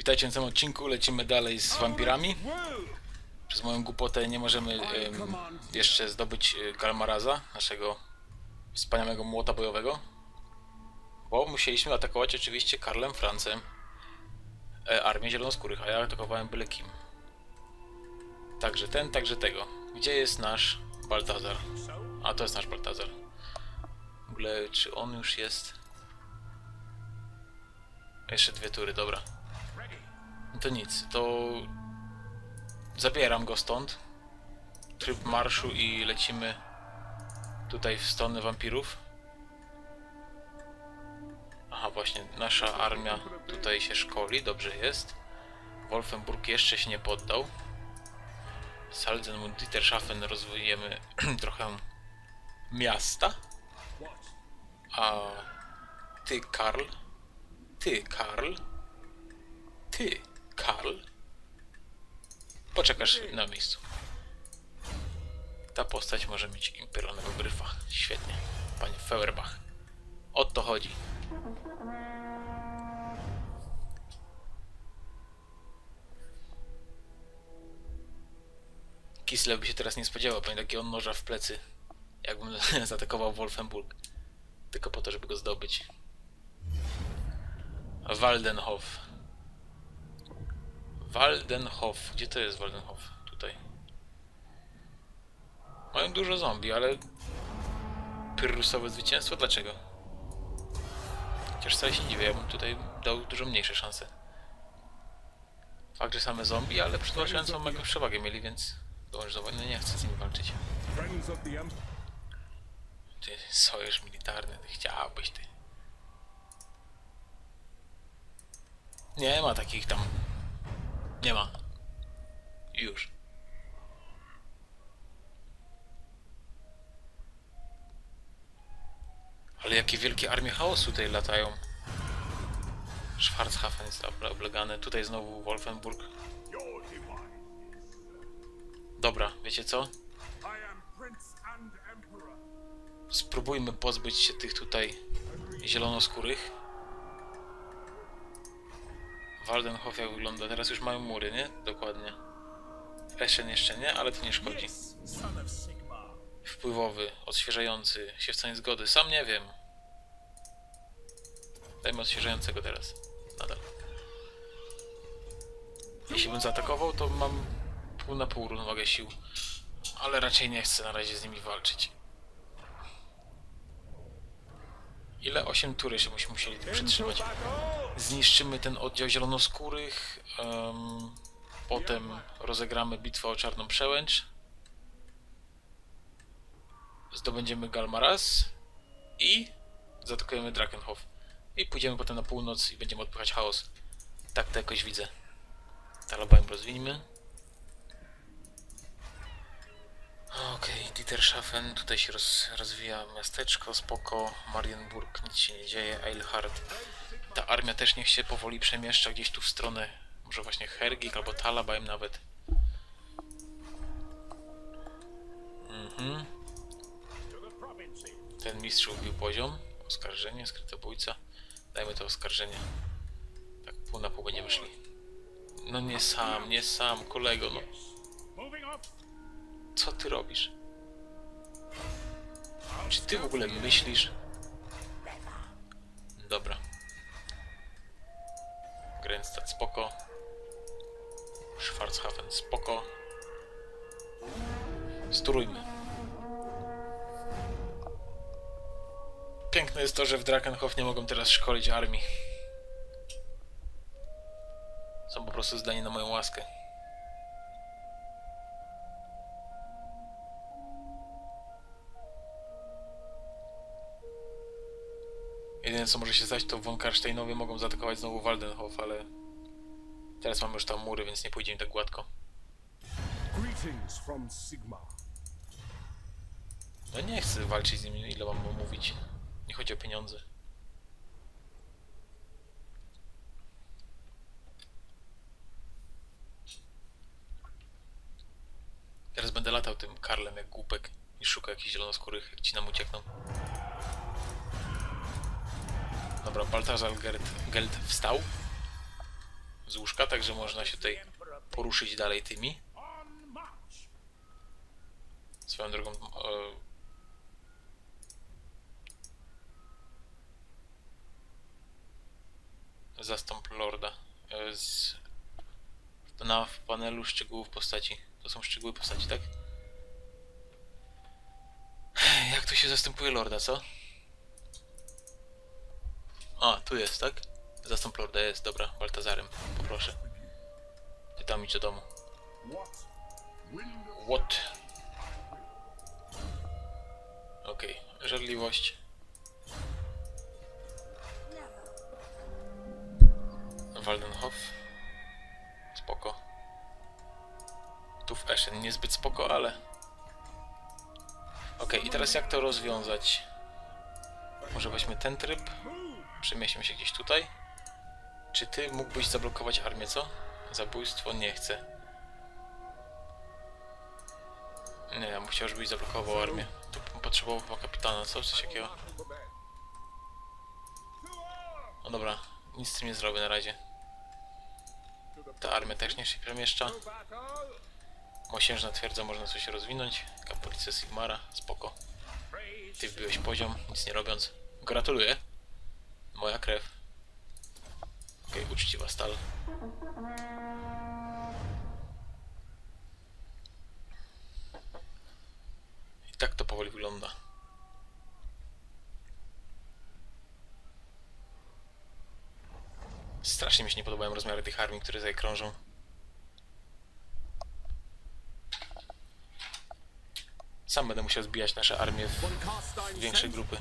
Witajcie w tym odcinku, lecimy dalej z wampirami. Przez moją głupotę nie możemy em, jeszcze zdobyć e, Galmaraza, naszego wspaniałego młota bojowego. Bo musieliśmy atakować oczywiście Karlem Francem e, armię zielonoskórych, a ja atakowałem byle kim. Także ten, także tego. Gdzie jest nasz Baltazar? A to jest nasz Baltazar. W ogóle, czy on już jest? Jeszcze dwie tury, dobra. To nic, to zabieram go stąd. Tryb marszu i lecimy tutaj w stronę wampirów. Aha, właśnie, nasza armia tutaj się szkoli, dobrze jest. Wolfenburg jeszcze się nie poddał. Salzen und Dieterschaffen rozwijemy trochę miasta. A ty, Karl? Ty, Karl? Ty, Karl? Poczekasz na miejscu. Ta postać może mieć imperialnego gryfa. Świetnie. Panie Feuerbach. O to chodzi. Kislev by się teraz nie spodziewał, pewnie takiego noża w plecy, jakbym zaatakował Wolfenburg. Tylko po to, żeby go zdobyć. Waldenhof. Waldenhof. Gdzie to jest Waldenhof? Tutaj. Mają dużo zombie, ale... Pyrrusowe zwycięstwo? Dlaczego? Chociaż wcale się nie dziwię, ja bym tutaj dał dużo mniejsze szanse. Fakt, że same zombie, ale przytłaczającą mega przewagę mieli, więc... Dołącz do wojny, nie chcę z nimi walczyć. Ty, sojusz militarny, ty chciałbyś ty. Nie ma takich tam. Nie ma. Już. Ale jakie wielkie armie chaosu tutaj latają. Schwarzhafen jest oblegany. Tutaj znowu Wolfenburg. Dobra, wiecie co? Spróbujmy pozbyć się tych tutaj zielonoskórych. Waldenhof jak wygląda? Teraz już mają mury, nie? Dokładnie. Eschen jeszcze nie, ale to nie szkodzi. Wpływowy, odświeżający, siewcanie zgody. Sam nie wiem. Dajmy odświeżającego teraz. Nadal. Jeśli bym zaatakował, to mam pół na pół równowagę sił. Ale raczej nie chcę na razie z nimi walczyć. Ile? 8 tury się byśmy musieli tu. Zniszczymy ten oddział zielonoskórych. em, potem rozegramy bitwę o czarną przełęcz. Zdobędziemy Galmaraz. I zaatakujemy Drakenhof. I pójdziemy potem na północ i będziemy odpychać chaos. Tak to jakoś widzę. Talabaim rozwijmy. Okej, Dieterschaffen, tutaj się roz, rozwija miasteczko, spoko, Marienburg, nic się nie dzieje, Eilhart. Ta armia też niech się powoli przemieszcza gdzieś tu w stronę, może właśnie Hergik albo Talabaim nawet. Mhm. Ten mistrz ubił poziom, oskarżenie, skrytobójca. Dajmy to oskarżenie. Tak pół na pół będziemy szli. No nie sam, nie sam, kolego, no. Co ty robisz? Czy ty w ogóle myślisz? Dobra. Grenstad spoko. Schwarzhafen spoko. Sturujmy. Piękne jest to, że w Drakenhof nie mogą teraz szkolić armii. Są po prostu zdani na moją łaskę. Co może się stać, to von Karsteinowie mogą zaatakować znowu Waldenhof, ale teraz mamy już tam mury, więc nie pójdzie im tak gładko. No nie chcę walczyć z nimi, ile mam mu mówić. Nie chodzi o pieniądze. Teraz będę latał tym Karlem jak głupek i szukał jakichś zielonoskórych, jak ci nam uciekną. Dobra, Baltazar Geld, Geld wstał. z łóżka, także można się tutaj poruszyć dalej tymi. Swoją drogą. E, zastąp Lorda. E, z, na w panelu szczegółów postaci. To są szczegóły postaci, tak? Jak tu się zastępuje Lorda, co? A, tu jest, tak? Zastąp Lorda jest, dobra, Baltazarem, poproszę. Ty tam idź do domu. What? Okej, żarliwość. Waldenhof. Spoko. Tu w Eschen niezbyt spoko, ale... Okej, i teraz jak to rozwiązać? Może weźmy ten tryb. Przemieśćmy się gdzieś tutaj. Czy ty mógłbyś zablokować armię, co? Zabójstwo nie chcę. Nie, chciał, żebyś zablokował armię. Tu potrzebował chyba kapitana, co? Coś takiego. No dobra, nic z tym nie zrobię na razie. Ta armia też niech się przemieszcza. Mosiężna twierdza, można coś rozwinąć. Kaplice Sigmara, spoko. Ty wbiłeś poziom, nic nie robiąc. Gratuluję. Moja krew. Okej, uczciwa stal. I tak to powoli wygląda. Strasznie mi się nie podobają rozmiary tych armii, które tutaj krążą. Sam będę musiał zbijać nasze armie w większe grupy.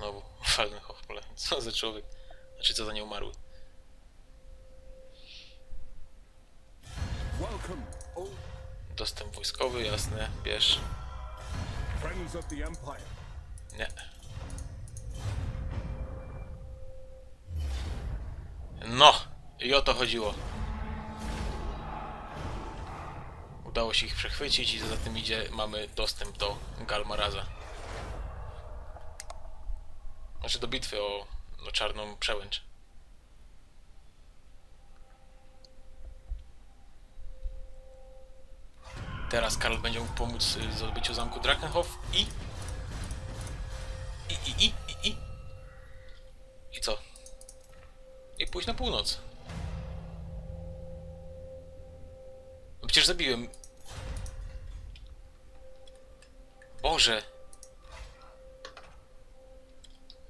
No, znowu Fallenhof pole. Co za człowiek? Znaczy co za. Welcome, old Dostęp wojskowy, jasne, bierz. Nie. No! I o to chodziło. Udało się ich przechwycić i za tym idzie, mamy dostęp do Galmaraza. Znaczy do bitwy o no, czarną przełęcz. Teraz Karl będzie mógł pomóc y, w zdobyciu zamku Drakenhof i i, i, i, i, i. I co? I pójść na północ. No przecież zabiłem. Boże.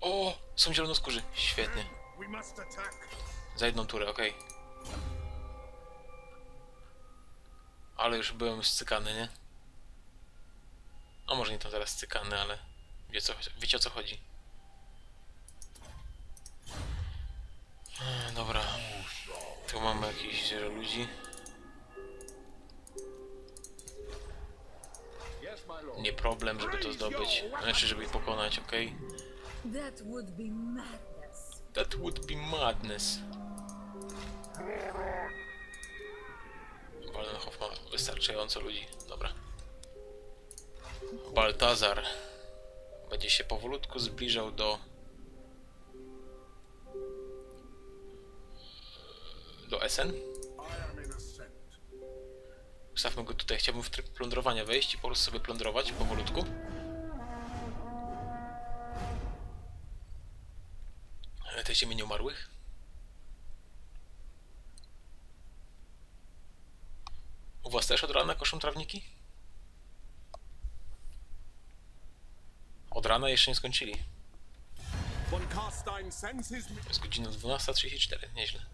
O, są zielonoskórzy. Świetnie. Za jedną turę, okej. Ale już byłem scykany, nie? No może nie to teraz scykany, ale wie co, wiecie o co chodzi. Dobra. Tu mamy jakichś ludzi. Nie problem, żeby to zdobyć. Znaczy, żeby ich pokonać, okej? That would be madness. That would be madness. Waldenhof ma wystarczająco ludzi. Dobra. Baltazar będzie się powolutku zbliżał do do Essen. Ustawmy go tutaj. Chciałbym w tryb plądrowania wejść i po prostu sobie plądrować powolutku. E, Te ziemi nieumarłych. U was też od rana koszą trawniki? Od rana jeszcze nie skończyli. Jest godzina 12.34. Nieźle.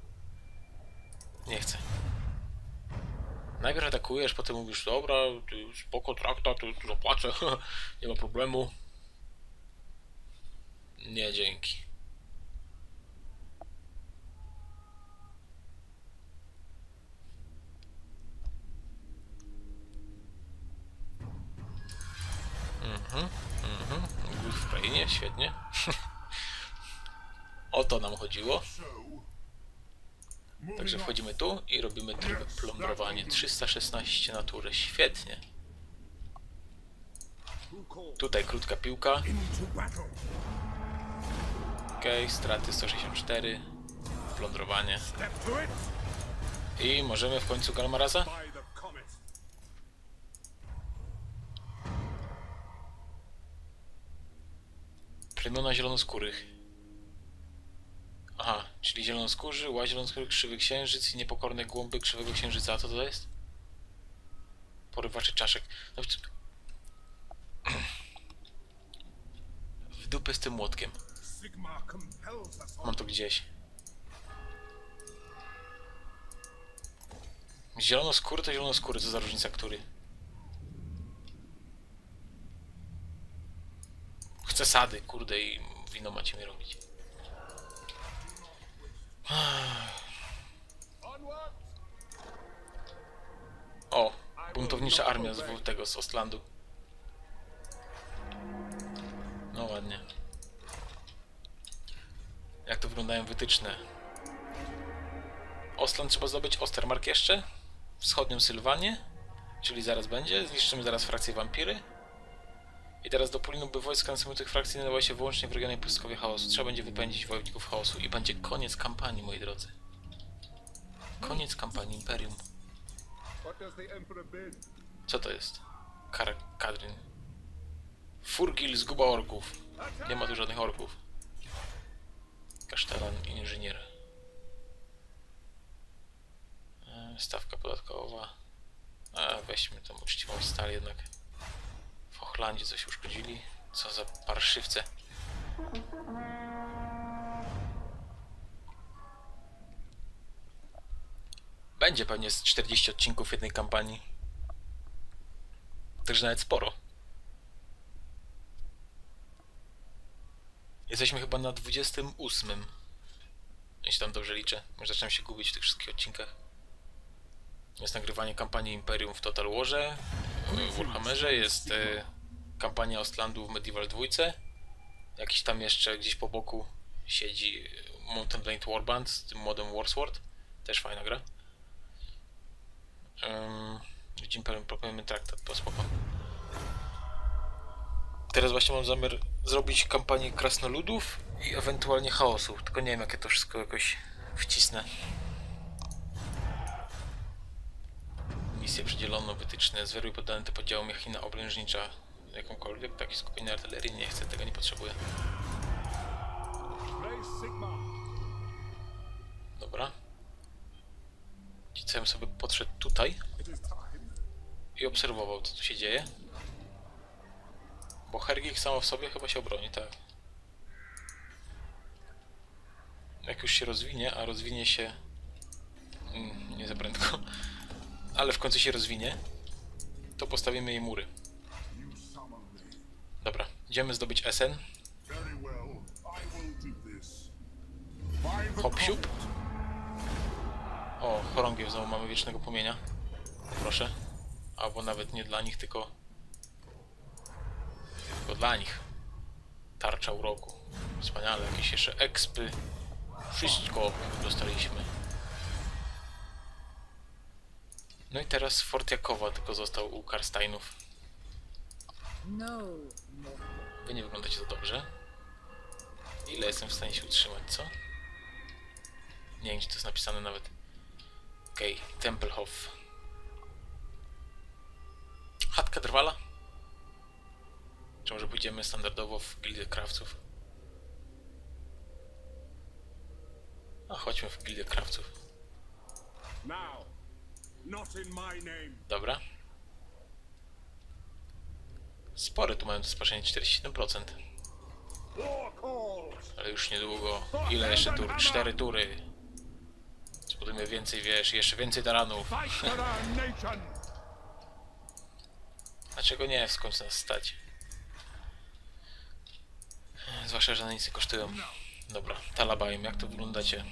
Nie chcę. Najpierw atakujesz, potem mówisz, dobra, spoko, trakta, to to zapłacę, nie ma problemu. Nie, dzięki. Mhm, mhm. W krainie, świetnie. o to nam chodziło. Także wchodzimy tu i robimy tryb plądrowanie. 316 natury, świetnie. Tutaj krótka piłka. Okej, straty 164. Plądrowanie. I możemy w końcu Galmaraza? By the comet. Plemiona zielonoskórych. Aha, czyli zielonoskórzy, ła zielonoskórych, krzywy księżyc i niepokorne głąby krzywego księżyca. A co to jest? Porywacze czaszek. No, w... w dupę z tym młotkiem. Mam to gdzieś. Zielonoskóry to zielonoskóry, co za różnica, który? Chcę sady, kurde, i wino macie mi robić. O, buntownicza armia z tego, z Ostlandu. No ładnie. Jak to wyglądają wytyczne? Ostland trzeba zdobyć Ostermark jeszcze. Wschodnią Sylwanię, czyli zaraz będzie. Zniszczymy zaraz frakcję wampiry. I teraz do Polinu, by wojska następujących frakcji nadawały się wyłącznie w regionie pustkowie chaosu. Trzeba będzie wypędzić wojowników chaosu i będzie koniec kampanii, moi drodzy. Koniec kampanii Imperium. Co to jest? Kar Kadrin. Furgil zguba orków. Nie ma tu żadnych orków. Kasztelan inżynier. E, Stawka podatkowa. A, weźmy tą uczciwą stal jednak. W Hochlandzie coś uszkodzili. Co za parszywce. Będzie pewnie z 40 odcinków jednej kampanii. Także nawet sporo. Jesteśmy chyba na 28. Jeśli tam dobrze liczę. Już zaczynam się gubić w tych wszystkich odcinkach. Jest nagrywanie kampanii Imperium w Total Warze, w Warhammerze, jest e, kampania Ostlandu w Medieval 2. Jakiś tam jeszcze gdzieś po boku siedzi e, Mountain Blade Warband z tym modem Warsword. Też fajna gra. Um, widzimy proponujemy traktat, to spoko. Teraz właśnie mam zamiar zrobić kampanię krasnoludów i ewentualnie chaosu, tylko nie wiem jak ja to wszystko jakoś wcisnę. Misje przydzielono, wytyczne, zweruj poddane te poddziały machina obrężnicza jakąkolwiek, takie skupienie artylerii, nie chcę, tego nie potrzebuję. Dobra. Bym sobie podszedł tutaj i obserwował co tu się dzieje. Bo Hergik samo w sobie chyba się obroni, tak. Jak już się rozwinie, a rozwinie się... Mm, nie za prędko. Ale w końcu się rozwinie, to postawimy jej mury. Dobra, idziemy zdobyć Essen. Very well. I will do this. By the Hop siup. comet. O, chorągiew znowu mamy wiecznego płomienia. Proszę. Albo nawet nie dla nich, tylko... Tylko dla nich. Tarcza uroku. Wspaniale, jakieś jeszcze ekspy. Wszystko dostaliśmy. No i teraz Fort Jakowa tylko został u Karsteinów. No more. Wy nie wyglądacie to dobrze. Ile jestem w stanie się utrzymać, co? Nie wiem, gdzie to jest napisane nawet. Okej, okay, Tempelhof. Chatka Drwala? Czy może pójdziemy standardowo w Gildię Krawców? A chodźmy w Gildię Krawców. Now. Dobra. Spory tu mają do spaczenia 47%. War calls. Ale już niedługo. Ile jeszcze tur? Cztery tury. Zbudujmy więcej, wiesz, jeszcze więcej taranów. Dlaczego nie? Skąd nas stać? Zwłaszcza, że one nic nie kosztują. Dobra, Talabaim, jak to wyglądacie?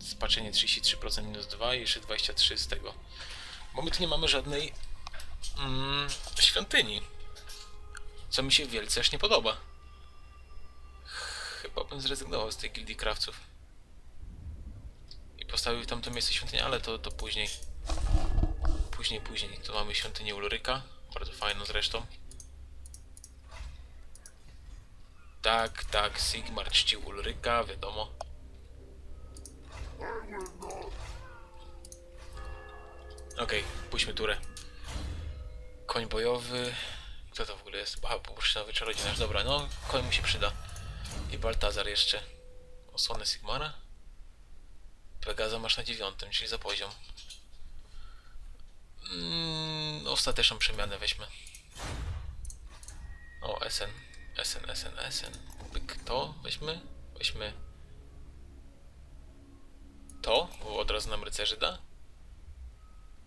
Spaczenie 33% minus 2 i jeszcze 23 z tego. Bo my tu nie mamy żadnej mm, świątyni. Co mi się wielce aż nie podoba. Chyba bym zrezygnował z tej gildii krawców. I postawił tam to miejsce świątyni, ale to, to później. Później, później. Tu mamy świątynię Ulryka. Bardzo fajną zresztą. Tak, tak, Sigmar czci Ulryka, wiadomo. Okej, pójdźmy turę. Koń bojowy. Kto to w ogóle jest? Aha, bursztynowy czarodziej. Dobra, no, koń mu się przyda. I Baltazar jeszcze. Osłonę Sigmara? Pegaza masz na dziewiątym, czyli za poziom. Mm, ostateczną przemianę weźmy. O, SN. SN, SN, SN. Pyk, to weźmy. Weźmy. To, bo od razu nam rycerzy da.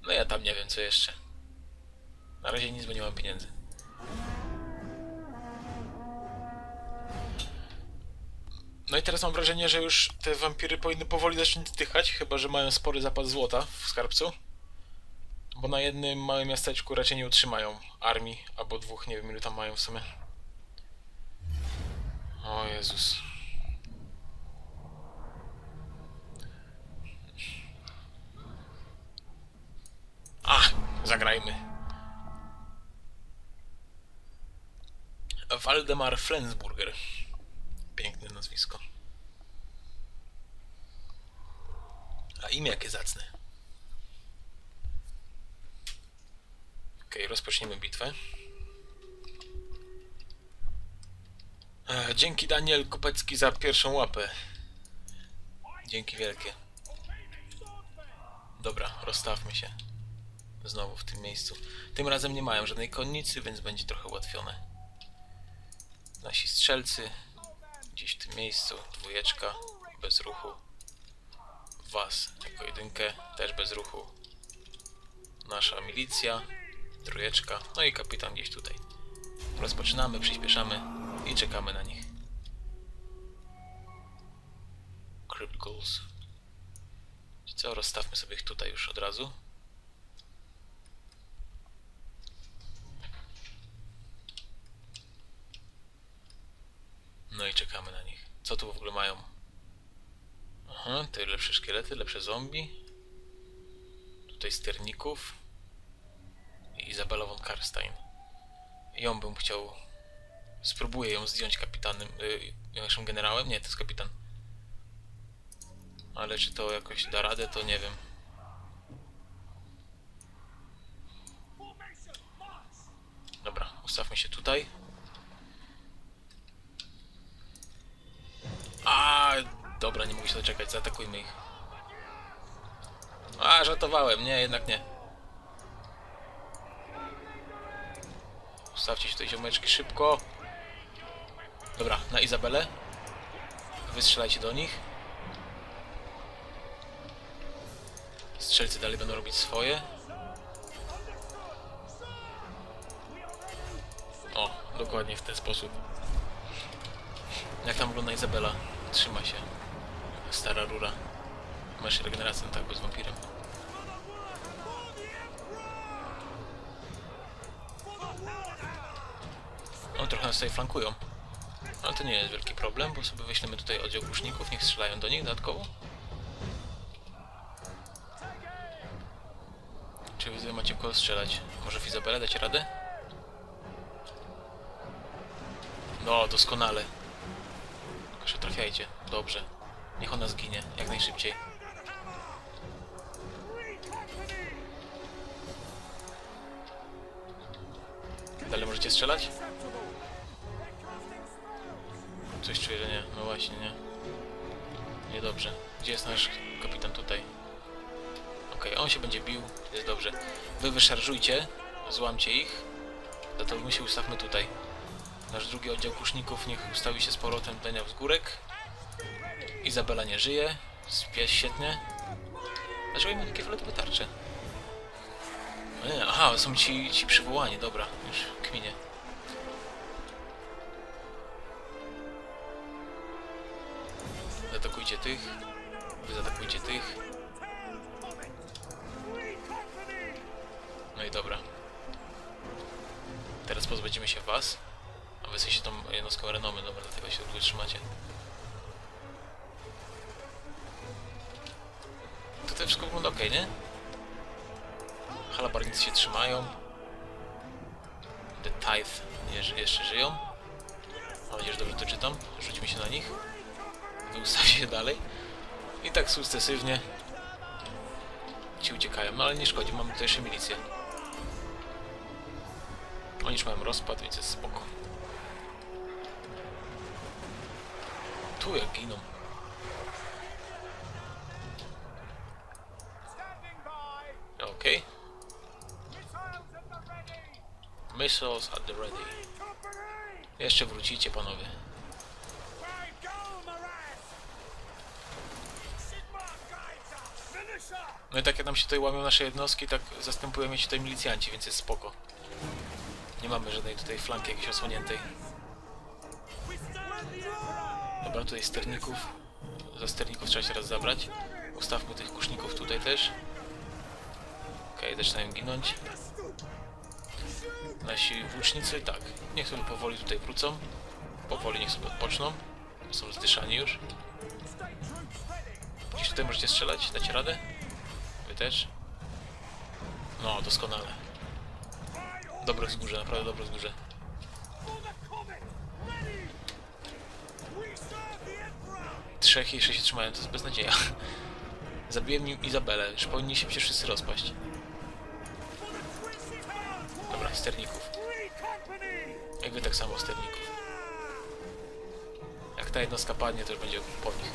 No ja tam nie wiem co jeszcze. Na razie nic, bo nie mam pieniędzy. No i teraz mam wrażenie, że już te wampiry powinny powoli zacząć dychać, chyba że mają spory zapas złota w skarbcu. Bo na jednym małym miasteczku raczej nie utrzymają armii, albo dwóch, nie wiem ilu tam mają w sumie. O Jezus. Ach, zagrajmy. Waldemar Flensburger. Piękne nazwisko. A imię jakie zacne. Okej, rozpoczniemy bitwę. E, dzięki Daniel Kopecki za pierwszą łapę. Dzięki wielkie. Dobra, rozstawmy się. Znowu w tym miejscu. Tym razem nie mają żadnej konnicy, więc będzie trochę ułatwione. Nasi strzelcy. Gdzieś w tym miejscu. Dwójeczka. Bez ruchu. Was jako jedynkę. Też bez ruchu. Nasza milicja. Trójeczka. No i kapitan gdzieś tutaj. Rozpoczynamy, przyspieszamy i czekamy na nich. Crypt Ghouls. Co, rozstawmy sobie ich tutaj już od razu. No i czekamy na nich. Co tu w ogóle mają? Aha, tutaj lepsze szkielety, lepsze zombie. Tutaj sterników. I Izabela von Karstein. Ją bym chciał... Spróbuję ją zdjąć kapitanem... Y, naszym generałem? Nie, to jest kapitan. Ale czy to jakoś da radę, to nie wiem. Dobra, ustawmy się tutaj. A, dobra, nie mogę się doczekać, zaatakujmy ich. A, żartowałem, nie, jednak nie. Ustawcie się tutaj ziomeczki szybko. Dobra, na Izabelę. Wystrzelajcie do nich. Strzelcy dalej będą robić swoje. O, dokładnie w ten sposób. Jak tam wygląda Izabela? Trzyma się. Stara rura. Masz regenerację, tak, bo z wampirem. On trochę nas tutaj flankują. Ale to nie jest wielki problem, bo sobie weźmiemy tutaj oddział kuszników, niech strzelają do nich dodatkowo. Czy wy macie kogo strzelać? Może w Izabelę dacie radę? No, doskonale. Proszę, trafiajcie. Dobrze. Niech ona zginie, jak najszybciej. Dalej możecie strzelać? Coś czuję, że nie. No właśnie, nie. Niedobrze. Gdzie jest nasz kapitan? Tutaj. Okej, on się będzie bił. Jest dobrze. Wy wyszarżujcie. Złamcie ich. Za to my się ustawmy tutaj. Nasz drugi oddział kuszników niech ustawi się z powrotem Dania wzgórek. Izabela nie żyje. Spie świetnie. Dlaczego mamy takie fioletowe tarcze? No aha, są ci, ci przywołani, dobra, już kminie. Zaatakujcie tych. Wy zaatakujcie tych. No i dobra. Teraz pozbędziemy się was. A wy jesteście tą jednostką renomy, dobra, dlatego się długo trzymacie. Tutaj wszystko wygląda ok, nie? Halabarnicy się trzymają. The Tithe jeszcze żyją. Mam nadzieję, że dobrze to czytam. Rzućmy się na nich. Wy ustawcie się dalej. I tak sukcesywnie ci uciekają. No ale nie szkodzi, mamy tutaj jeszcze milicję. Oni już mają rozpad, więc jest spoko. Tu jak giną. Okej. Missiles at the ready. Jeszcze wrócicie, panowie. No i tak jak nam się tutaj łamią nasze jednostki, tak zastępują mnie tutaj milicjanci, więc jest spoko. Nie mamy żadnej tutaj flanki jakiejś osłoniętej. Dobra, tutaj sterników. Za sterników trzeba się raz zabrać. Ustawmy tych kuszników tutaj też. Okej, zaczynają ginąć. Nasi włócznicy, tak. Niech sobie powoli tutaj wrócą. Powoli niech sobie odpoczną. Są zdyszani już. Gdzieś tutaj możecie strzelać? Dacie radę? Wy też? No, doskonale. Dobre wzgórze, naprawdę dobre wzgórze. Trzech jeszcze się trzymają, to jest beznadzieja. Zabiłem nim Izabelę, już powinni się przecież wszyscy rozpaść. Sterników. Jak wy tak samo sterników. Jak ta jednostka padnie, to już będzie po nich.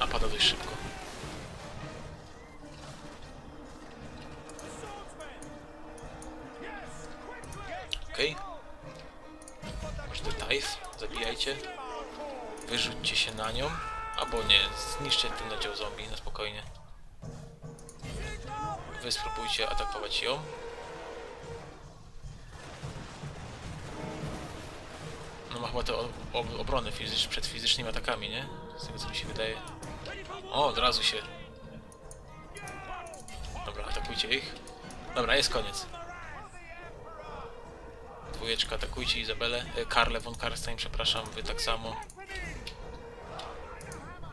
A pada dość szybko. Okej. Może te Tithe zabijajcie. Wyrzućcie się na nią. Albo nie, zniszczcie ten nadział zombie na spokojnie. Wy spróbujcie atakować ją. Ma chyba te obrony fizycz przed fizycznymi atakami, nie? Z tego co mi się wydaje. O, od razu się. Dobra, atakujcie ich. Dobra, jest koniec. Dwójeczka, atakujcie Izabelę. E, Karle von Karstein, przepraszam, wy tak samo.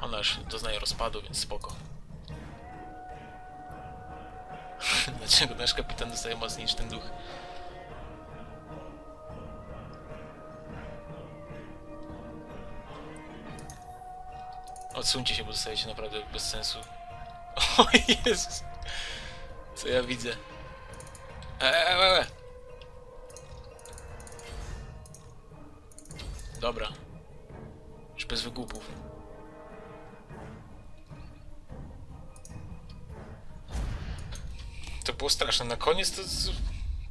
Ona już doznaje rozpadu, więc spoko. Dlaczego nasz kapitan dostaje mocniej niż ten duch? Odsuńcie się, bo zostajecie naprawdę bez sensu. O Jezus! Co ja widzę? Eee, e, e. Dobra. Już bez wygłupów. To było straszne. Na koniec to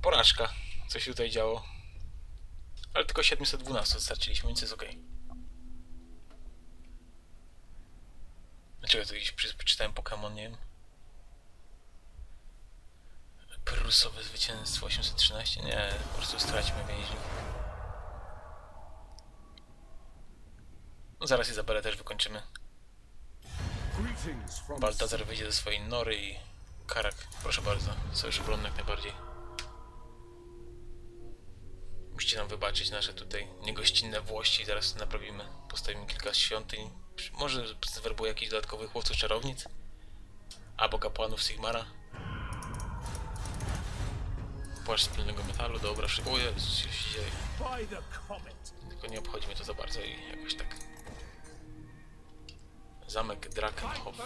porażka, co się tutaj działo. Ale tylko 712 dostarczyliśmy, więc jest okej. Dlaczego to przy- przeczytałem Pokémon, nie wiem. Prusowe zwycięstwo 813? Nie, po prostu straćmy więźniów. No zaraz Izabelę też wykończymy. Baltazar wyjdzie ze swojej nory i Karak, proszę bardzo, sojusz obronny jak najbardziej. Musicie nam wybaczyć nasze tutaj niegościnne włości, zaraz naprawimy. Postawimy kilka świątyń. Może zwerbuję jakichś dodatkowych łowców czarownic? Albo kapłanów Sigmara? Płaszcz wspólnego metalu, dobra, szykuję, co się dzieje. Tylko nie obchodzi mnie to za bardzo i jakoś tak. Zamek Drakenhof.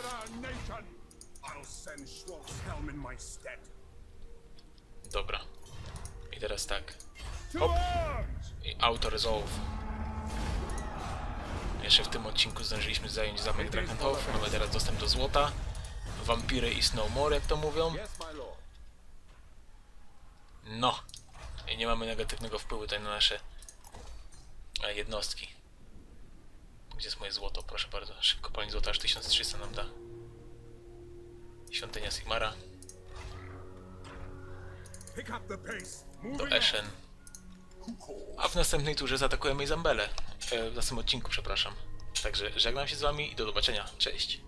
Dobra. I teraz tak. Hop. I Auto Resolve. Jeszcze w tym odcinku zdążyliśmy zająć zamek Drakenhof. Mamy teraz dostęp do złota. Wampiry i Snowmore, jak to mówią. No. I nie mamy negatywnego wpływu tutaj na nasze e, jednostki. Gdzie jest moje złoto? Proszę bardzo. Szybko pani złota aż 1300 nam da. Świątynia Sigmara. Do Eshen. A w następnej turze zaatakujemy Izambelę. E, w następnym odcinku, przepraszam. Także żegnam się z wami i do zobaczenia. Cześć.